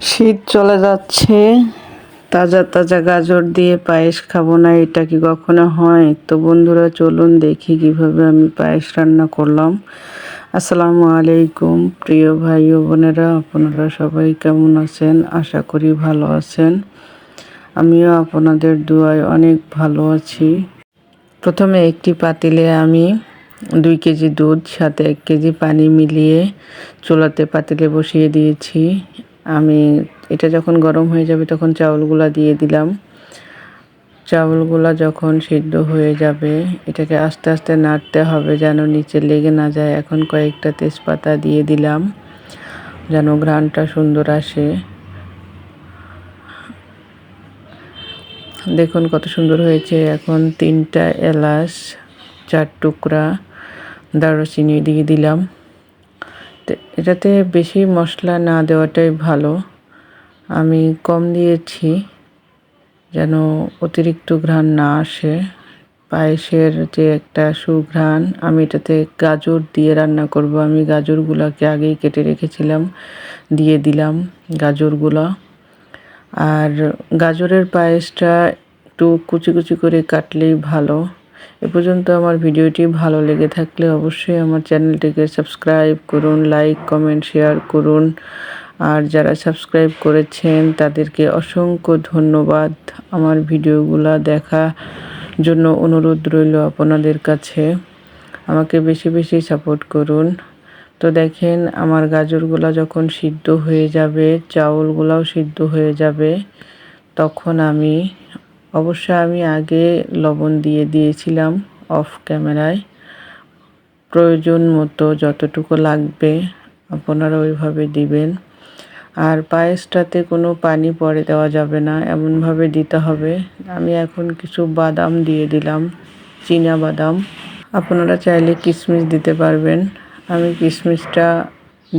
শীত চলে যাচ্ছে, তাজা তাজা গাজর দিয়ে পায়েস খাব না, এটা কি কখনো হয়? তো বন্ধুরা, চলুন দেখি কীভাবে আমি পায়েস রান্না করলাম। আসসালামু আলাইকুম, প্রিয় ভাই ও বোনেরা, আপনারা সবাই কেমন আছেন? আশা করি ভালো আছেন। আমিও আপনাদের দুয়ায় অনেক ভালো আছি। প্রথমে একটি পাতিলে আমি দুই কেজি দুধ, সাথে এক কেজি পানি মিলিয়ে চুলাতে পাতিলে বসিয়ে দিয়েছি। আমি এটা যখন গরম হয়ে যাবে তখন চাউলগুলা দিয়ে দিলাম। চাউলগুলা যখন সিদ্ধ হয়ে যাবে, এটাকে আস্তে আস্তে নাড়তে হবে যেন নিচে লেগে না যায়। এখন কয়েকটা তেজপাতা দিয়ে দিলাম যেন ঘ্রাণটা সুন্দর আসে। দেখুন কত সুন্দর হয়েছে। এখন তিনটা এলাচ, চার টুকরা দারুচিনি দিয়ে দিলাম। এটাতে বেশি মশলা না দেওয়াটাই ভালো। আমি কম দিয়েছি যেন অতিরিক্ত ঘ্রাণ না আসে। পায়েসের যে একটা সুঘ্রাণ, আমি এটাতে গাজর দিয়ে রান্না করব। আমি গাজরগুলোকে আগেই কেটে রেখেছিলাম, দিয়ে দিলাম গাজরগুলো। আর গাজরের পায়েসটা একটু কুচি কুচি করে কাটলেই ভালো। এ পর্যন্ত আমার ভিডিওটি ভালো লেগে থাকলে অবশ্যই আমার চ্যানেলটিকে সাবস্ক্রাইব করুন, লাইক, কমেন্ট, শেয়ার করুন। আর যারা সাবস্ক্রাইব করেছেন, তাদেরকে অসংখ্য ধন্যবাদ। আমার ভিডিওগুলো দেখা জন্য অনুরোধ রইল আপনাদের কাছে। আমাকে বেশি বেশি সাপোর্ট করুন। তো দেখেন, আমার গাজরগুলো যখন সিদ্ধ হয়ে যাবে, চাউলগুলাও সিদ্ধ হয়ে যাবে, তখন আমি অবশ্য আমি আগে লবণ দিয়ে দিয়েছিলাম অফ ক্যামেরায়। প্রয়োজন মতো যতটুকু লাগবে আপনারা ওইভাবে দিবেন। আর পায়েসটাতে কোনো পানি পরে দেওয়া যাবে না, এমনভাবে দিতে হবে। আমি এখন কিছু বাদাম দিয়ে দিলাম, চীনা বাদাম। আপনারা চাইলে কিশমিশ দিতে পারবেন। আমি কিশমিশটা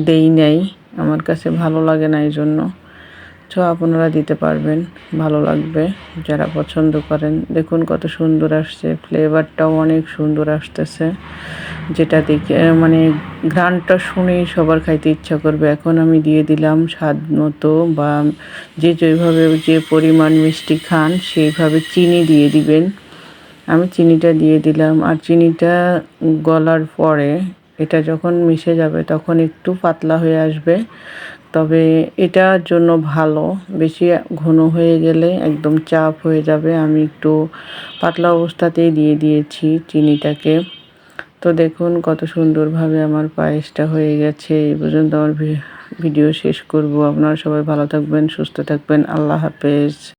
দেই নাই, আমার কাছে ভালো লাগে না এই জন্য। তো আপনারা দিতে পারবেন, ভালো লাগবে। যারা পছন্দ করেন, দেখুন কত সুন্দর আসছে ফ্লেভারটাও অনেক সুন্দর আসতেছে। যেটা দেখে মানে ঘ্রাণটা শুনেই সবার খাইতে ইচ্ছা করবে। এখন আমি দিয়ে দিলাম স্বাদ মতো বা যে যেভাবে যে পরিমাণ মিষ্টি খান, সেইভাবে চিনি দিয়ে দিবেন। আমি চিনিটা দিয়ে দিলাম। আর চিনিটা গলার পরে এটা যখন মিশে যাবে তখন একটু পাতলা হয়ে আসবে। তবে এটার জন্য ভালো। বেশি ঘন হয়ে গেলে একদম চাপ হয়ে যাবে। আমি একটু পাতলা অবস্থাতেই দিয়ে দিয়েছি চিনিটাকে। তো দেখুন কত সুন্দরভাবে আমার পায়েসটা হয়ে গেছে। এই পর্যন্ত আমার ভিডিও শেষ করব। আপনারা সবাই ভালো থাকবেন, সুস্থ থাকবেন। আল্লাহ হাফেজ।